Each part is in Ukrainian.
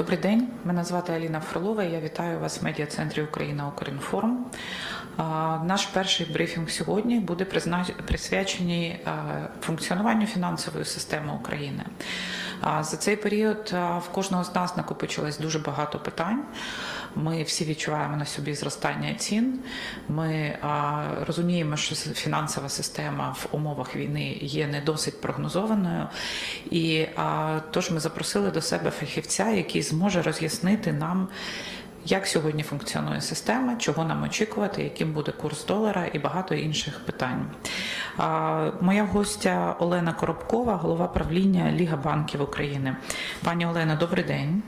Добрий день, мене звати Аліна Фролова. Я вітаю вас в медіа-центрі Україна Укрінформ. Наш перший брифінг сьогодні буде присвячений функціонуванню фінансової системи України. За цей період в кожного з нас накопичилось дуже багато питань. Ми всі відчуваємо на собі зростання цін. Ми а, розуміємо, що фінансова система в умовах війни є не досить прогнозованою. І а, тож ми запросили до себе фахівця, який зможе роз'яснити нам. Як сьогодні функціонує система, чого нам очікувати, яким буде курс долара і багато інших питань. Моя гостя Олена Коробкова, голова правління Ліга банків України. Пані Олено, добрий день.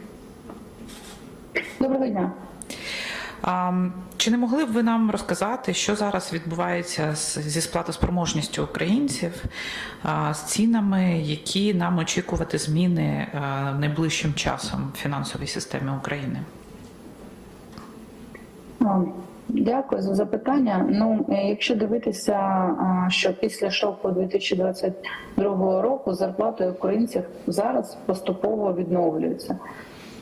Доброго дня. А, Чи не могли б ви нам розказати, що зараз відбувається з- зі сплатоспроможністю українців, а, з цінами, які нам очікувати зміни а, найближчим часом в фінансовій системі України? Дякую за запитання. Ну, е, якщо дивитися, що після шоку 2022 року зарплати українців зараз поступово відновлюються.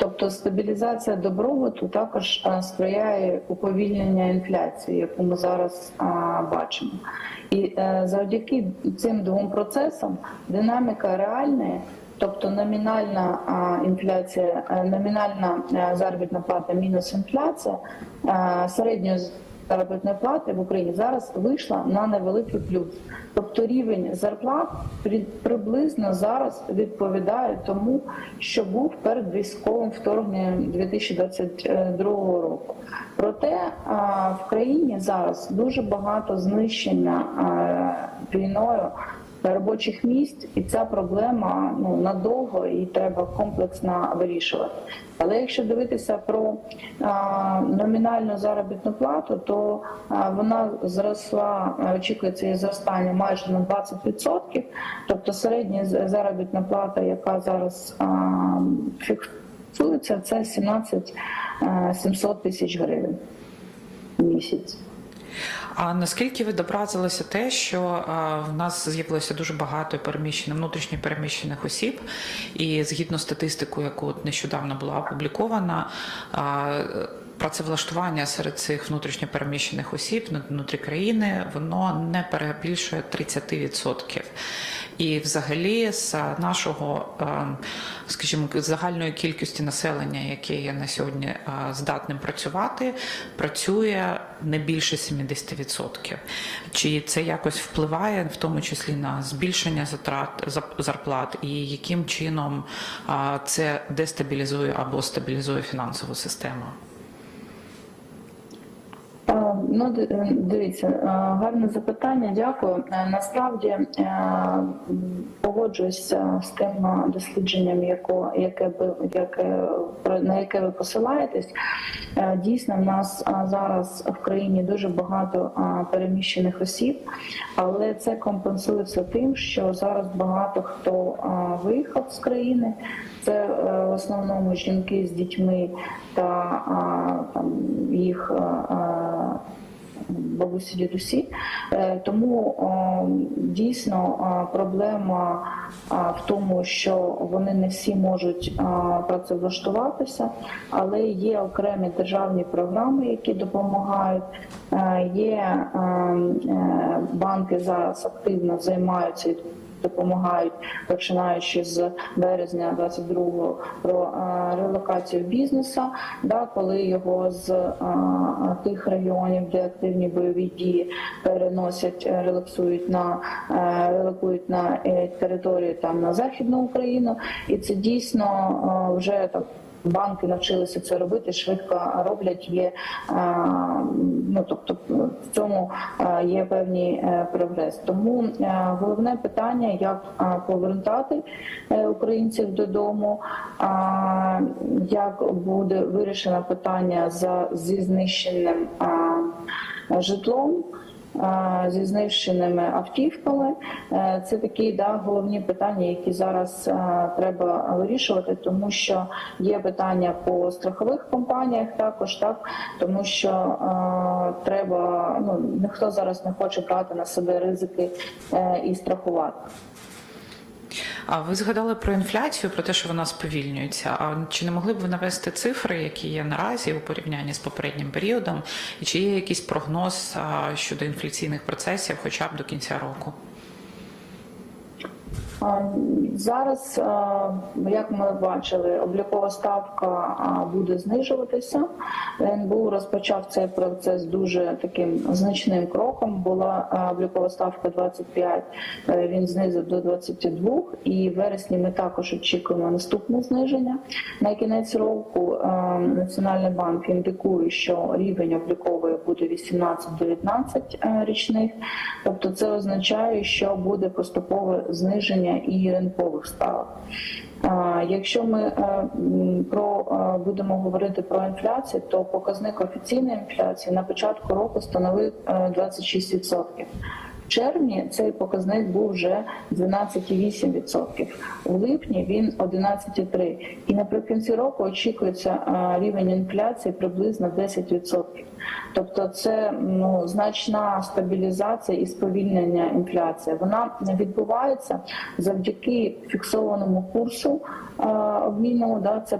Тобто стабілізація добробуту також сприяє уповільнення інфляції, яку ми зараз бачимо. І е, завдяки цим двом процесам динаміка реальної Тобто номінальна інфляція, е, номінальна е, заробітна плата мінус інфляція середньої заробітної плати в Україні зараз вийшла на невеликий плюс. Тобто рівень зарплат при- приблизно зараз відповідає тому, що був перед військовим вторгненням 2022 року. Проте в країні зараз дуже багато знищення війною робочих місць, і ця проблема ну надовго і треба комплексно вирішувати. Але якщо дивитися про а, номінальну заробітну плату, то а, вона зросла, очікується її зростання майже на 20%. Тобто середня заробітна плата, яка зараз фіксується, це 17 а, 700 тисяч гривень в місяць. А наскільки відобразилося те, що в нас з'явилося дуже багато переміщених внутрішньо переміщених осіб, і згідно статистикою, яку нещодавно була опублікована, працевлаштування серед цих внутрішньо переміщених осіб внутрі країни воно не перебільшує 30%. І взагалі з нашого, е, скажімо, загальної кількості населення, яке є на сьогодні е, здатним працювати, працює не більше 70%. Чи це якось впливає, в тому числі на збільшення затрат зарплат, і яким чином е, це дестабілізує або стабілізує фінансову систему? Ну, е, дивіться, е, гарне запитання, дякую. Е, Насправді погоджуюся з тим дослідженням, яке яке на яке ви посилаєтесь. Дійсно, в нас зараз в країні дуже багато переміщених осіб, але це компенсується тим, що зараз багато хто виїхав з країни. Це в основному жінки з дітьми та там їх бабусі дідусі. Е, Тому дійсно проблема в тому, що вони не всі можуть працевлаштуватися, але є окремі державні програми, які допомагають. Е, Є е, банки зараз активно займаються допомагають, починаючи з березня 22-го про е, релокацію бізнесу, да, коли його з е, тих регіонів, де активні бойові дії переносять, е, релаксують на релокують на території там на західну Україну, і це дійсно вже так. Банки навчилися це робити, швидко роблять. Є е, ну тобто в цьому е, є певний е, прогрес. Тому головне питання, як повертати українців додому, як буде вирішено питання за зі знищеним житлом. Зі знищеними автівками Е, це такі да головні питання, які зараз е, треба вирішувати, тому що є питання по страхових компаніях, також так, тому що е, треба ну ніхто зараз не хоче брати на себе ризики і страхувати. А ви згадали про інфляцію, про те, що вона сповільнюється. А чи не могли б ви навести цифри, які є наразі у порівнянні з попереднім періодом, і чи є якийсь прогноз щодо інфляційних процесів, хоча б до кінця року? Зараз, як ми бачили, облікова ставка буде знижуватися. НБУ розпочав цей процес дуже таким значним кроком. Була облікова ставка 25, е, він знизив до 22, і в вересні ми також очікуємо наступне зниження. На кінець року Національний банк індикує, що рівень облікової буде 18-19 е, річних. Тобто це означає, що буде поступове зниження і ринкових ставок. Якщо ми е, про е, будемо говорити про інфляцію, то показник офіційної інфляції на початку року становив е, 26%. В червні цей показник був вже 12,8%. У липні він 11,3%. І наприкінці року очікується е, рівень інфляції приблизно 10%. Тобто це ну, значна стабілізація і сповільнення інфляції. Вона відбувається завдяки фіксованому курсу е, обмінного. Да, це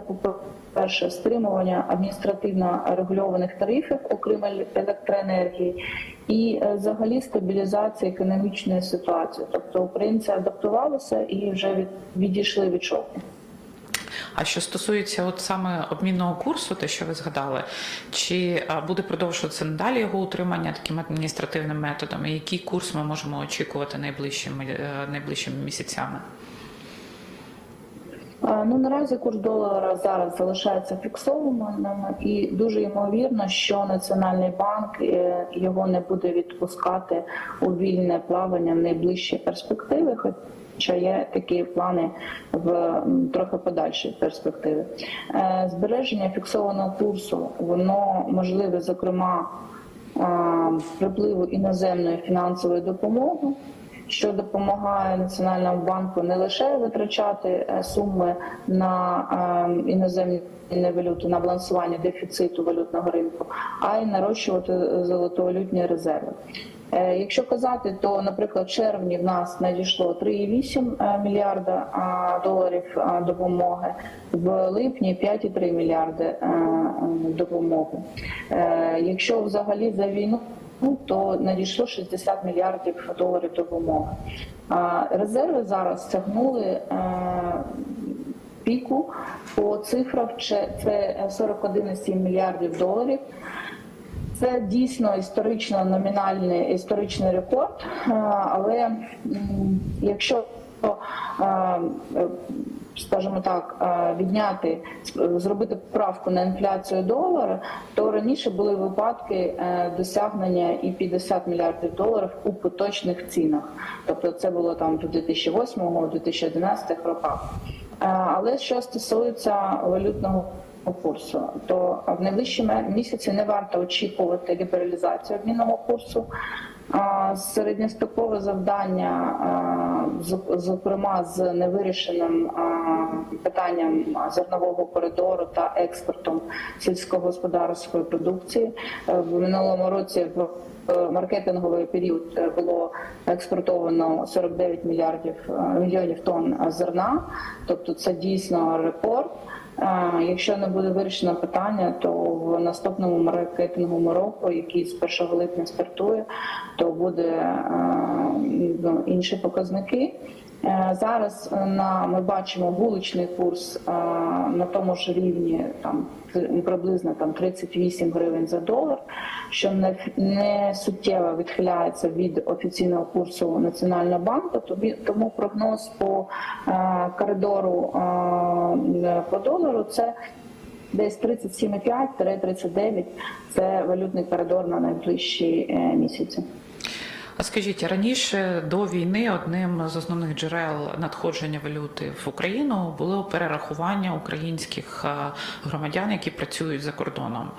перше стримування адміністративно регульованих тарифів, окрім електроенергії, і е, взагалі стабілізація економічної ситуації. Тобто українці адаптувалися і вже від, відійшли від шоку. А що стосується от саме обмінного курсу, те, що ви згадали, чи буде продовжуватися надалі його утримання таким адміністративним методом? І який курс ми можемо очікувати найближчими е, найближчими місяцями? Ну наразі курс долара зараз залишається фіксованим, і дуже ймовірно, що Національний банк е, його не буде відпускати у вільне плавання в найближчій перспективи. Хоча є такі плани в трохи подальшій перспективі. Е, Збереження фіксованого курсу воно можливе, зокрема, е, припливу іноземної фінансової допомоги що допомагає Національному банку не лише витрачати е, суми на е, іноземні валюти на балансування дефіциту валютного ринку, а й нарощувати золотовалютні резерви. Е, Якщо казати, то, наприклад, в червні в нас надійшло 3,8 мільярда доларів допомоги, в липні 5,3 мільярди е, е, допомоги. Е, Якщо взагалі за війну То надійшло 60 мільярдів доларів допомоги. Резерви зараз сягнули е, піку по цифрах. Це це 41,7 мільярдів доларів. Це дійсно історично номінальний історичний рекорд. Е, Але якщо е, скажімо так, е, відняти, зробити поправку на інфляцію долара, то раніше були випадки е, досягнення і 50 мільярдів доларів у поточних цінах. Тобто це було там до 2008-2011 роках. Е, Але що стосується валютного курсу, то в найближчі місяці не варто очікувати лібералізацію обмінного курсу. Середньострокове завдання, зокрема з невирішеним питанням зернового коридору та експортом сільськогосподарської продукції Е, в минулому році в в маркетинговий період е, було експортовано 49 мільярдів е, мільйонів тонн зерна, тобто це дійсно рекорд. Якщо не буде вирішено питання, то в наступному маркетинговому року, який з 1 липня стартує, то буде ну, інші показники. Е, Зараз е, на ми бачимо вуличний курс е, на тому ж рівні, там приблизно там 38 гривень за долар, що не, не суттєво відхиляється від офіційного курсу Національного банку. Тобі тому прогноз по коридору по долару це. Десь 37,5-39 – це валютний коридор на найближчі місяці. Скажіть, раніше до війни одним з основних джерел надходження валюти в Україну було перерахування українських е, громадян, які працюють за кордоном.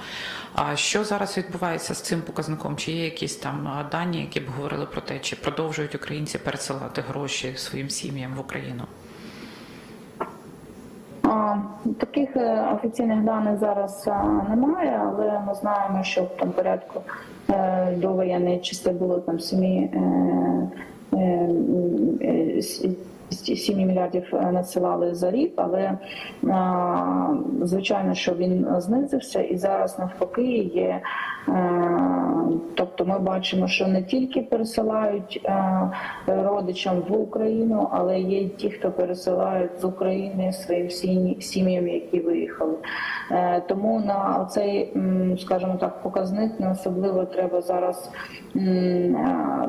А що зараз відбувається з цим показником? Чи є якісь там дані, які б говорили про те, чи продовжують українці пересилати гроші своїм сім'ям в Україну? Таких е, офіційних даних зараз е, немає, але ми знаємо, що в там порядку е, довоєнної часи було там сім'ї е, е, е, с- 7 мільярдів е, надсилали за рік, але звичайно, що він знизився, і зараз навпаки є. е, Тобто, ми бачимо, що не тільки пересилають е, родичам в Україну, але є й ті, хто пересилають з України своїм сім'ям, які виїхали. Е, Тому на цей, скажімо так, показник не особливо треба зараз е,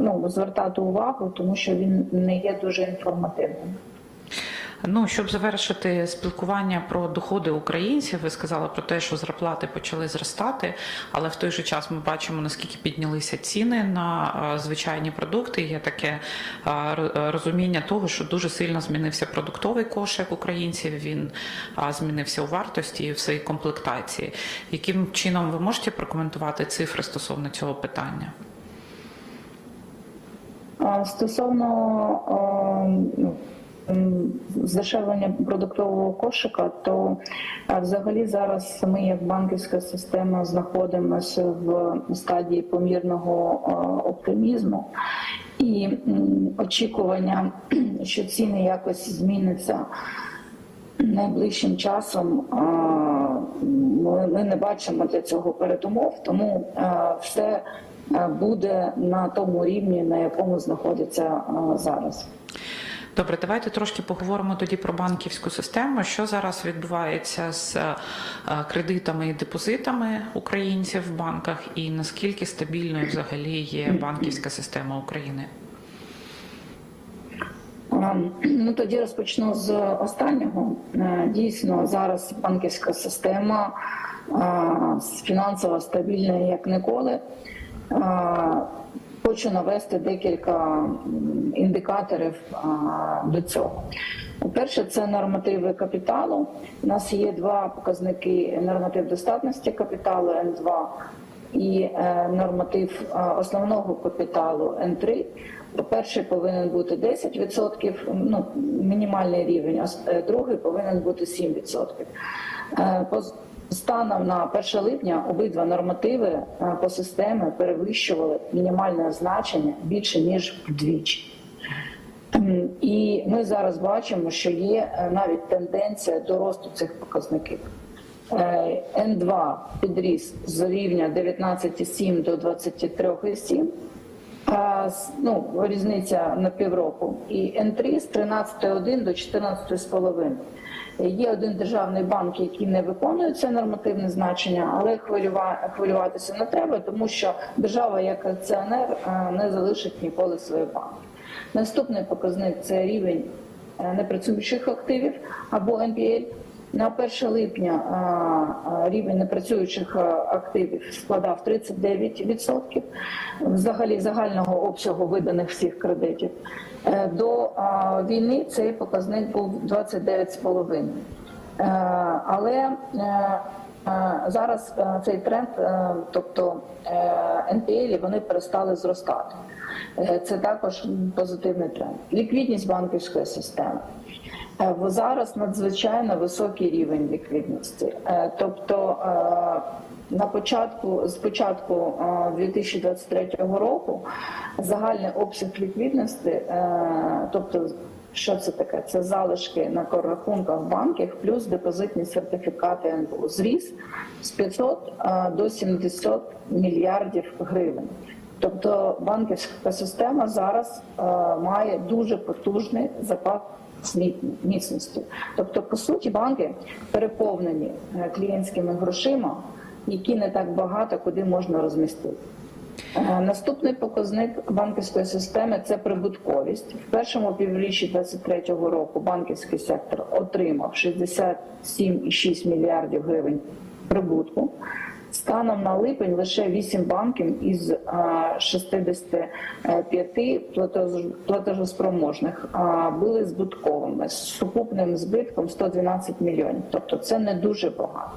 ну, звертати увагу, тому що він не є дуже інформативним. Ну, щоб завершити спілкування про доходи українців, ви сказали про те, що зарплати почали зростати, але в той же час ми бачимо, наскільки піднялися ціни на е, звичайні продукти. Є таке е, розуміння того, що дуже сильно змінився продуктовий кошик українців. Він е, змінився у вартості і в своїй комплектації. Яким чином ви можете прокоментувати цифри стосовно цього питання? Стосовно ну, здешевлення продуктового кошика, то взагалі зараз ми, як банківська система, знаходимося в стадії помірного оптимізму і очікування, що ціни якось зміняться найближчим часом. Ми не бачимо для цього передумов, тому все буде на тому рівні, на якому знаходиться е, зараз. Добре, давайте трошки поговоримо тоді про банківську систему. Що зараз відбувається з е, кредитами і депозитами українців в банках, і наскільки стабільною взагалі є банківська система України? Ну тоді розпочну з останнього. Е, Дійсно, зараз банківська система фінансово стабільна як ніколи. Хочу навести декілька індикаторів до цього. Перше, це нормативи капіталу. У нас є два показники: норматив достатності капіталу Н2 і е, норматив основного капіталу Н3. Перший повинен бути 10%, ну, мінімальний рівень, а е, другий повинен бути 7%. Станом на 1 липня обидва нормативи е, по системі перевищували мінімальне значення більше ніж вдвічі. І ми зараз бачимо, що є е, навіть тенденція до росту цих показників. Е, Н2 підріс з рівня 19,7 до 23,7. А, ну, різниця на півроку. І Н3 з 13,1 до 14,5. Є один державний банк, який не виконує це нормативне значення, але хвилюва- хвилюватися не треба, тому що держава як акціонер е, не залишить ніколи свої банки. Наступний показник це рівень е, непрацюючих активів або NPL. На 1 липня рівень непрацюючих активів складав 39% взагалі загального обсягу виданих всіх кредитів. Е, До війни цей показник був 29,5%. Е, Але е, зараз цей тренд, тобто НПЛ, вони перестали зростати. Це також позитивний тренд. Ліквідність банківської системи. Е, Зараз надзвичайно високий рівень ліквідності. Е, Тобто е, на початку з початку е, 2023 року загальний обсяг ліквідності, тобто що це таке? Це залишки на рахунках банків плюс депозитні сертифікати НБУ. Зріс з 500 е, до 70 мільярдів гривень. Тобто банківська система зараз має дуже потужний запас міцності. Тобто, по суті, банки переповнені е, клієнтськими грошима, які не так багато куди можна розмістити. Е, Наступний показник банківської системи це прибутковість. В першому півріччі 2023 року банківський сектор отримав 67,6 мільярдів гривень прибутку. Станом на липень лише 8 банків із е, 65 платеж- платежоспроможних були збутковими з сукупним збитком 112 мільйонів. Тобто це не дуже багато.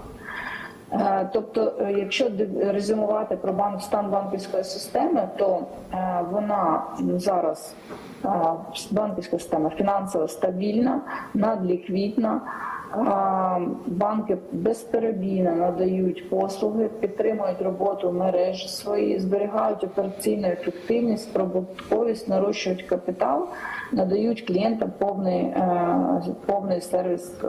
Е, Тобто, е, якщо резюмувати про банк стан банківської системи, то е, вона зараз банківська система фінансово стабільна, надліквідна. Банки безперебійно надають послуги, підтримують роботу мереж свої, зберігають операційну ефективність, прибутковість, нарощують капітал, надають клієнтам повний, е, повний сервіс е,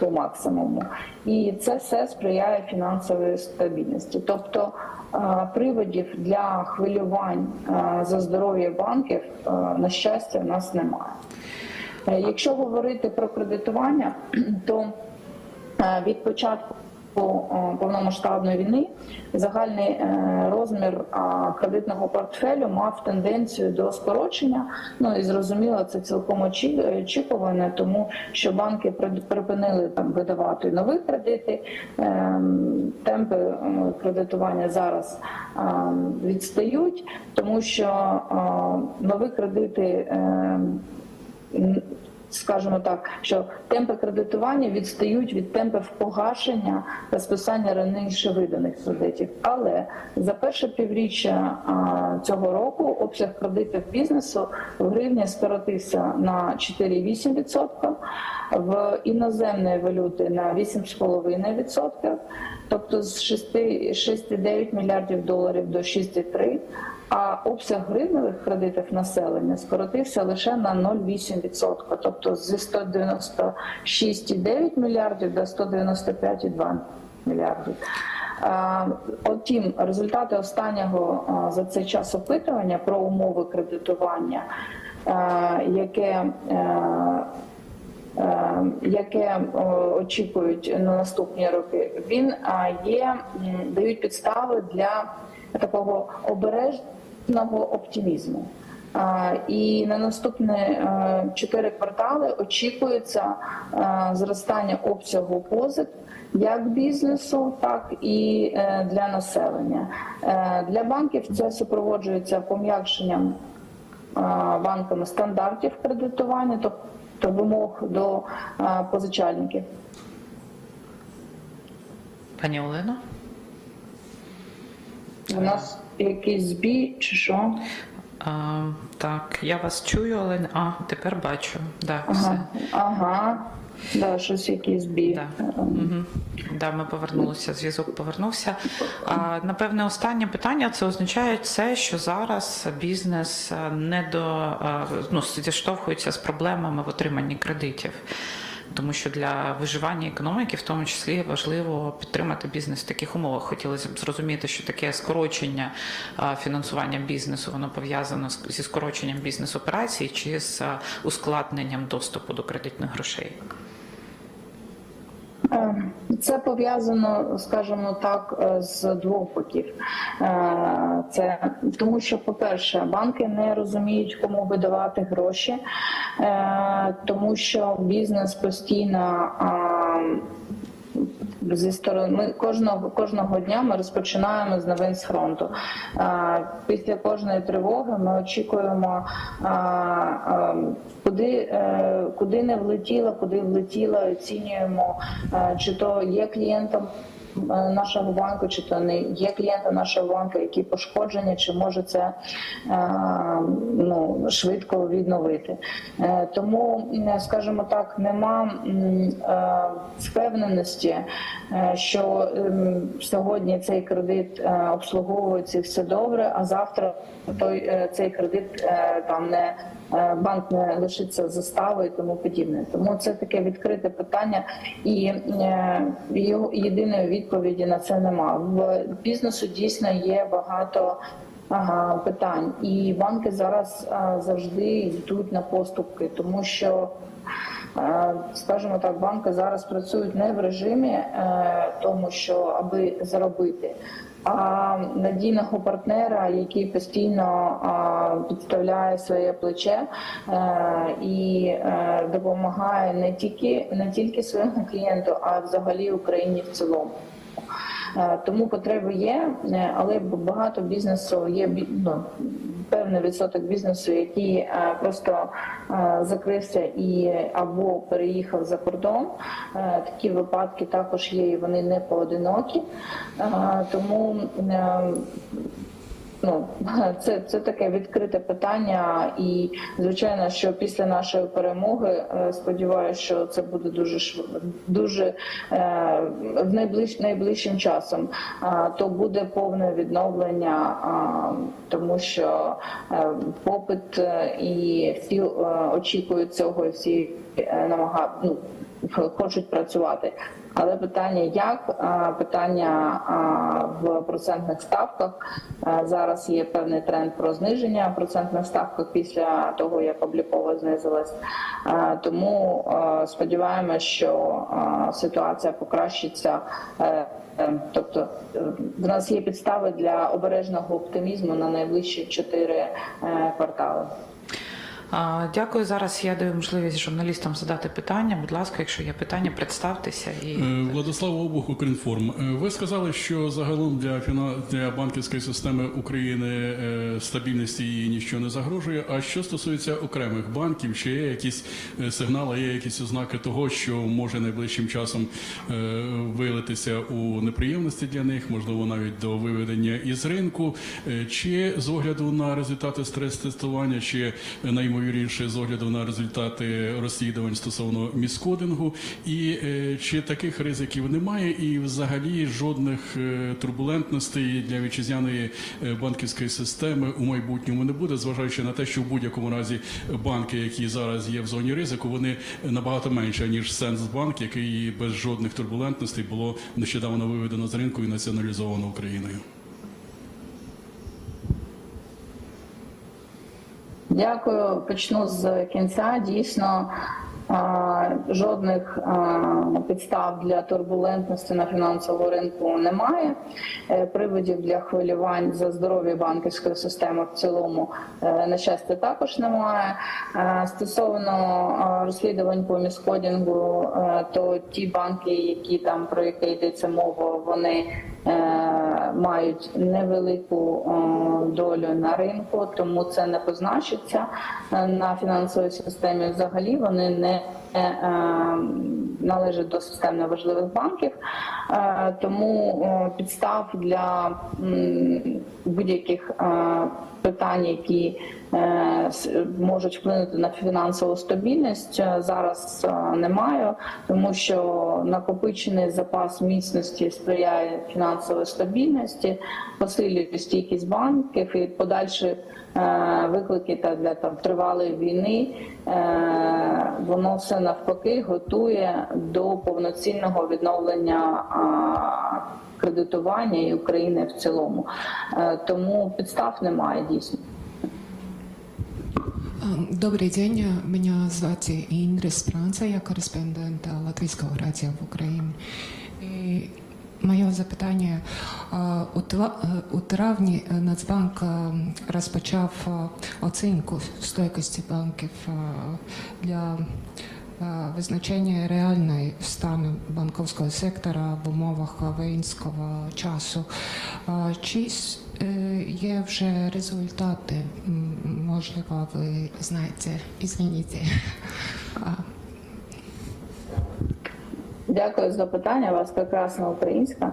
по максимуму. І це все сприяє фінансовій стабільності. Тобто е, приводів для хвилювань за здоров'я банків, на щастя, в нас немає. Е, Якщо говорити про кредитування, то е, від початку е, повномасштабної війни загальний розмір кредитного портфелю мав тенденцію до скорочення. Ну і зрозуміло, це цілком очікуване, тому що банки при- припинили там видавати нові кредити. Ем, Темпи кредитування зараз відстають, тому що нові кредити. Скажімо так, що темпи кредитування відстають від темпів погашення та списання раніше виданих кредитів. Але за перше півріччя цього року обсяг кредитів бізнесу в гривні скоротився на 4,8%, в іноземної валюти на 8,5%, тобто з 6 6,9 мільярдів доларів до 6,3%. А обсяг гривневих кредитів населення скоротився лише на 0,8%, тобто зі 196,9 мільярдів до 195,2 мільярдів. А, Утім, результати останнього за цей час опитування про умови кредитування, яке яке очікують на наступні роки, він є дають підстави для такого обережного оптимізму. І на наступні е, чотири квартали очікується е, зростання обсягу позик як бізнесу, так і е, для населення. Для банків це супроводжується пом'якшенням банками стандартів кредитування, тобто вимог до позичальників. Пані Олено? У нас якийсь збій чи що? А, так, я вас чую, але а тепер бачу. Да, все. Ага, ага. Да, щось якийсь збій. Да. Угу. Да, ми повернулися, зв'язок повернувся. А, напевне, останнє питання це означає це, що зараз бізнес е, не до е, ну, зіштовхується з проблемами в отриманні кредитів. Тому що для виживання економіки, в тому числі, важливо підтримати бізнес в таких умовах. Хотілося б зрозуміти, що таке скорочення фінансування бізнесу, воно пов'язано зі скороченням бізнес-операцій чи з ускладненням доступу до кредитних грошей. Е, Це пов'язано, скажімо так, е, з двох боків. Е, Це тому, що, по-перше, банки не розуміють, кому видавати гроші, е, тому що бізнес постійно. Зі сторони ми кожного кожного дня ми розпочинаємо з новин з фронту. Після кожної тривоги ми очікуємо, куди, е, куди не влетіла, куди влетіла, оцінюємо, чи то є клієнтом нашого банку, чи то не є клієнтом нашого банку, які пошкоджені, чи може це е, ну, швидко відновити. Е, Тому, скажімо так, нема е, впевненості, е, що ем, сьогодні цей кредит е, обслуговується все добре, а завтра той е, цей кредит е, там не е, банк не лишиться застави і тому подібне. Тому це таке відкрите питання, і е, його єдиної відповіді на це нема. В бізнесу дійсно є багато. Ага, питань, і банки зараз завжди йдуть на поступки, тому що, е, скажімо так, банки зараз працюють не в режимі е, тому, що аби заробити, а надійного партнера, який постійно підставляє своє плече е, і е, допомагає не тільки не тільки своєму клієнту, а взагалі Україні в цілому. Е, Тому потреби є, е, але багато бізнесу є ну, певний відсоток бізнесу, який е, просто закрився і або переїхав за кордон. Такі випадки також є, і вони не поодинокі. Тому Ну, це, це таке відкрите питання, і звичайно, що після нашої перемоги е, сподіваюся, що це буде дуже шв- дуже е, в найближ, найближчим часом. А, то буде повне відновлення, тому що е, попит е, і всі е, очікують цього, і всі е, намага, ну, хочуть працювати. Але питання як питання в процентних ставках зараз є певний тренд про зниження процентних ставок після того, як обліково знизилась. Тому сподіваємося, що ситуація покращиться. Е, е, Тобто е, в нас є підстави для обережного оптимізму на найближчі чотири квартали. Дякую. Зараз я даю можливість журналістам задати питання. Будь ласка, якщо є питання, представтеся і Е, Владислав Обух, Укрінформ. Е, Ви сказали, що загалом для фіна... для банківської системи України е, стабільності її нічого не загрожує. А що стосується окремих банків, чи є якісь сигнали, є якісь ознаки того, що може найближчим часом вилитися у неприємності для них, можливо, навіть до виведення із ринку, чи з огляду на результати стрес-тестування, чи найімовірніше з огляду на результати розслідувань стосовно міскодингу, і е, чи таких ризиків немає, і взагалі жодних е, турбулентностей для вітчизняної е, банківської системи у майбутньому не буде, зважаючи на те, що в будь-якому разі банки, які зараз є в зоні ризику, вони набагато менше ніж Сенсбанк, який без жодних турбулентностей було нещодавно виведено з ринку і націоналізовано Україною. Дякую. Почну з кінця. Дійсно, жодних підстав для турбулентності на фінансовому ринку немає. Е, Приводів для хвилювань за здоров'я банківської системи в цілому, е, на щастя, також немає. Е, Стосовно розслідувань по міскодінгу, то ті банки, які там про які йдеться мова, вони мають невелику е, долю на ринку, тому це не позначиться е, на фінансовій системі. Взагалі вони не належать до системно важливих банків, Е, тому підстав для будь-яких е, питань, які е, можуть вплинути на фінансову стабільність, зараз немає, тому що накопичений запас міцності сприяє фінансовій стабільності, посилює стійкість банків і подальші виклики та для там тривалої війни. Воно все навпаки готує до повноцінного відновлення кредитування і України в цілому. Е, Тому підстав немає дійсно. Добрий день, мене звати Індрис Франца, я кореспондент Латвійського радіо в Україні. Моє запитання. У тва- е, у травні Нацбанк е, розпочав е, оцінку стойкості банків е, для е, визначення реальної стану банковського сектора в умовах воєнського часу. Чи е, є вже результати? Можливо, ви знаєте, ізвиніть. Дякую за питання. У вас прекрасна українська.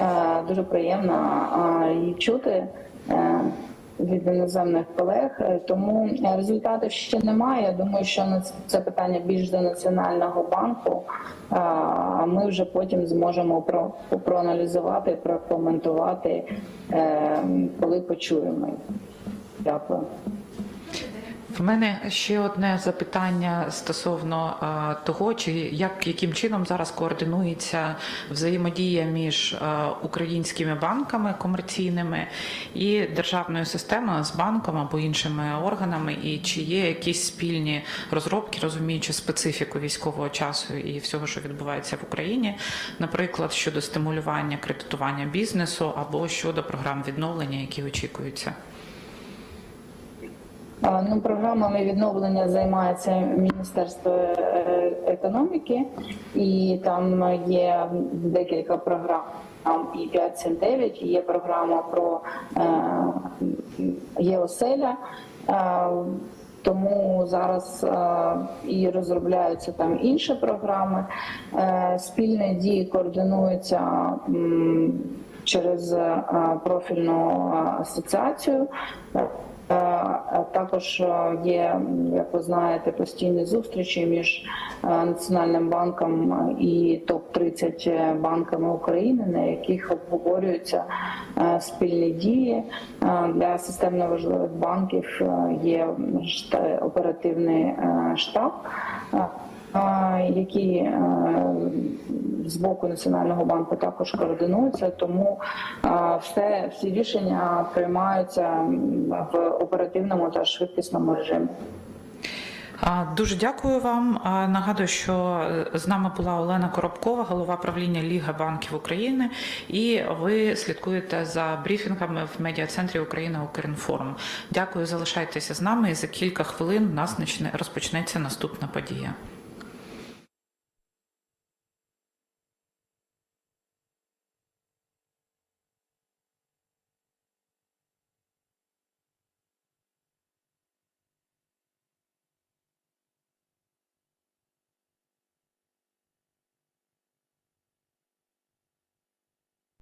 Е, Дуже приємно е, її чути е, від іноземних колег. Тому результатів ще немає. Я думаю, що це- питання більш до національного банку. Ми вже потім зможемо про проаналізувати, прокоментувати, коли почуємо. Дякую. В мене ще одне запитання стосовно е, того, чи як яким чином зараз координується взаємодія між е, українськими банками комерційними і державною системою з банком або іншими органами, і чи є якісь спільні розробки, розуміючи специфіку військового часу і всього, що відбувається в Україні, наприклад, щодо стимулювання кредитування бізнесу або щодо програм відновлення, які очікуються. Ну, програмами відновлення займається Міністерство е, економіки, і там є декілька програм. Там і 579, і є програма про е, є оселя. Е, тому зараз і розробляються там інші програми. Спільні дії координуються через профільну асоціацію. Е, е, Також е, є, як ви знаєте, постійні зустрічі між Національним банком і топ 30 банками України, на яких обговорюються спільні дії для системно важливих банків. Є оперативний штаб. е, з боку національного банку також координуються, тому все всі рішення приймаються в оперативному та швидкісному режимі. Дуже дякую вам. Нагадую, що е, з нами була Олена Коробкова, голова правління Ліга банків України, і ви слідкуєте за брифінгами в медіа-центрі Україна Укрінформ. Дякую, залишайтеся з нами. І за кілька хвилин у нас розпочнеться наступна подія.